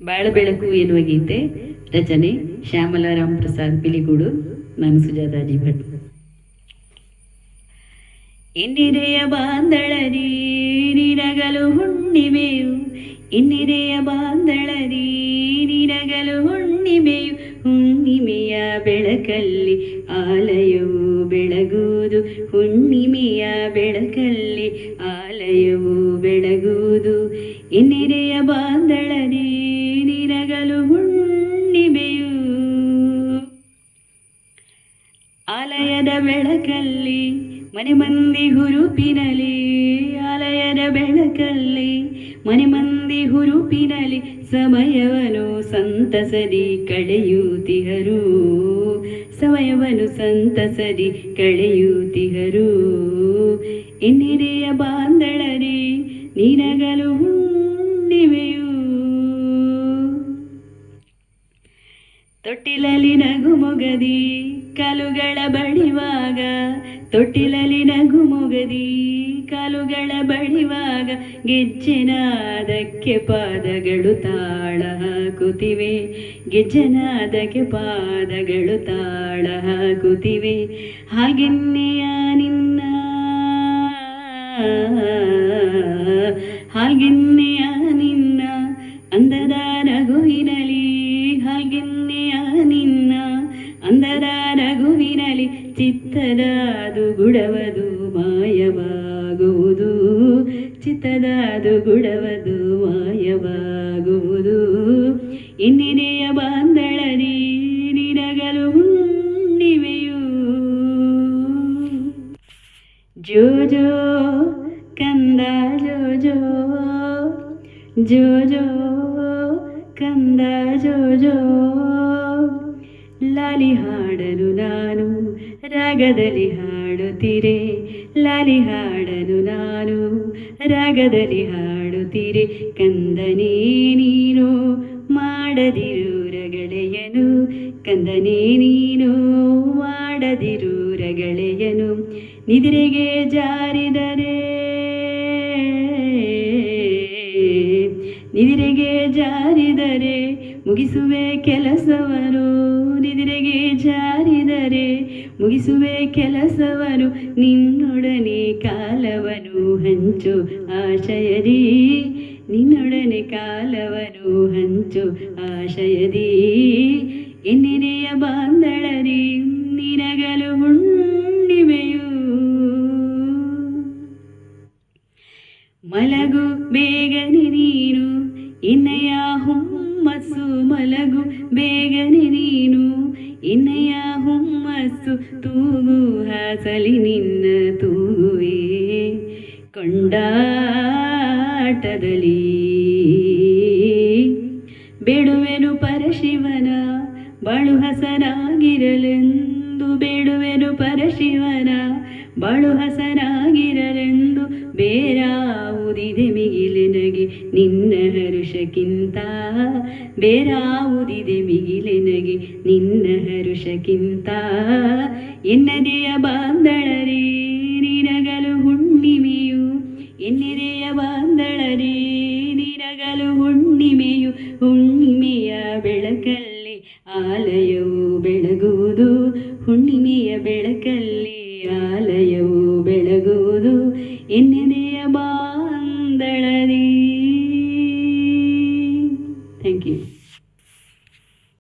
ಬಾಳ ಬೆಳಕು ಎನ್ನುವ ಗೀತೆ ರಚನೆ ಶ್ಯಾಮಲಾರಾಮ್ ಪ್ರಸಾದ್ ಪಿಲಿಗೂಡು, ನಾನು ಸುಜಾತಾಜಿ ಭಟ್ ಇನ್ನಿರೆಯ ಬಾಂದಳರಿ ನಿನಗಲು ಹುಣ್ಣಿಮೆಯು ಇನ್ನಿರೆಯ ಬಾಂದಳರಿ ನಿನಗಲು ಹುಣ್ಣಿಮೆಯು, ಹುಣ್ಣಿಮೆಯ ಬೆಳಕಲ್ಲಿ ಆಲಯವು ಬೆಳಗುವುದು, ಹುಣ್ಣಿಮೆಯ ಬೆಳಕಲ್ಲಿ ಆಲಯವು ಬೆಳಗುವುದು ಇನ್ನಿರೆಯ ಬಾಂದಳರಿ ಬೆಳಕಲ್ಲಿ, ಮನೆ ಮಂದಿ ಹುರುಪಿನಲಿ ಆಲಯದ ಬೆಳಕಲ್ಲಿ, ಮನೆ ಮಂದಿ ಹುರುಪಿನಲಿ ಸಮಯವನು ಸಂತಸದಿ ಕಳೆಯುತ್ತಿಹರು ಸಮಯವನು ಸಂತಸದಿ ಕಳೆಯುತ್ತಿಹರು ಇನ್ನಿರಿಯ ಬಾಂಧಳರಿ ನೀನಗಲು ಹುಣ್ಣಿಮೆಯು ತೊಟ್ಟಿಲಲ್ಲಿ ನಗು ಮೊಗದಿ ಕಾಲುಗಳ ಬಡಿವಾಗ, ತೊಟ್ಟಿಲಲ್ಲಿ ನಗು ಮುಗದಿ. ಕಾಲುಗಳ ಬಡಿವಾಗ, ಗೆಜ್ಜೆನಾದಕ್ಕೆ ಪಾದಗಳು ತಾಳ ಹಾಕುತ್ತಿವೆ. ಗೆಜ್ಜೆನಾದಕ್ಕೆ ಪಾದಗಳು ತಾಳ ಹಾಕುತ್ತಿವೆ. ಹಾಗೆನ್ನೆಯ ನಿನ್ನ ಚಿತ್ತದ ಅದು ಗುಡವದು ಮಾಯವಾಗುವುದು ಚಿತ್ತದ ಅದು ಗುಡವದು ಮಾಯವಾಗುವುದು ಇನ್ನಿನೆಯ ಬಾಂದಳರಿ ನಿನಗಲು ಹುಣ್ಣಿಮೆಯು ಜೋ ಜೋ ಕಂದ ಜೋ ಜೋ ಜೋ ಜೋ ಕಂದ ಜೋ ಜೋ ಲಾಲಿ ಹಾಡಲು ನಾನು ರಾಗದಲ್ಲಿ ಹಾಡುತ್ತೀರೆ? ಲಾಲಿ ಹಾಡಲು ನಾನು ರಾಗದಲ್ಲಿ ಹಾಡುತ್ತೀರೆ? ಕಂದನೇ ನೀನು, ಮಾಡದಿರು ರಗಳೆಯನು. ಕಂದನೇ ನೀನು, ಮಾಡದಿರು ರಗಳೆಯನು. ನಿದಿರೆಗೆ ಜಾರಿದರೆ, ನಿದ್ರೆಗೆ ಜಾರಿದರೆ ಮುಗಿಸುವೆ ಕೆಲಸವನು ನಿದಿರೆಗೆ ಜಾರಿದರೆ, ಮುಗಿಸುವೆ ಕೆಲಸವನು ನಿನ್ನೊಡನೆ ಕಾಲವನು ಹಂಚು ಆಶಯದಿ. ನಿನ್ನೊಡನೆ ಕಾಲವನು ಹಂಚು ಆಶಯದಿ. ಎನ್ನೆನೆಯ ಬಾಂದಳರಿ ನಿನಗಲು ಹುಣ್ಣಿಮೆಯು. ಮಲಗು ಬೇಗನೆ ನೀನು ಎನ್ನಯ ಹುಮ್ಮಸ್ಸು ಮಲಗು, ಬೇಗನೆ ನೀನು. ಇನ್ನೆಯ ಹುಮ್ಮಸ್ಸು ತೂಗು, ಹಾಸಲಿ ನಿನ್ನ ತೂಗುವೆ. ಕೊಂಡಾಟದಲ್ಲಿ ಬೇಡುವೆನು ಪರಶಿವನ, ಬಳು ಹಸನಾಗಿರಲೆಂದು. ಬೇಡುವೆನು ಪರಶಿವನ, ಬಳು ಹಸನಾಗಿರಲೆಂದು. ಬೇರಾವುದಿದೆ ಮಿಗಿಲಿನಗೆ ನಿನ್ನ ಹರುಷಕ್ಕಿಂತ ಬೇರಾವುದಿದೆ ಮಿಗಿಲೆನಗೆ ನಿನ್ನ ಹರುಷಕ್ಕಿಂತ. ಎನ್ನದೆಯ ಬಾಂಧಳರೇ, ನಿನಗಲು ಹುಣ್ಣಿಮೆಯು. ಎನ್ನೆದೆಯ ಬಾಂಧಳರೇ, ನಿನಗಲು ಹುಣ್ಣಿಮೆಯು. ಹುಣ್ಣಿಮೆಯ ಬೆಳಕಲ್ಲಿ ಆಲಯವು ಬೆಳಗುವುದು. ಹುಣ್ಣಿಮೆಯ ಬೆಳಕಲ್ಲಿ ಆಲಯವು ಬೆಳಗುವುದು. ಎನ್ನೆದೆಯ ಬಾಂದಳರಿ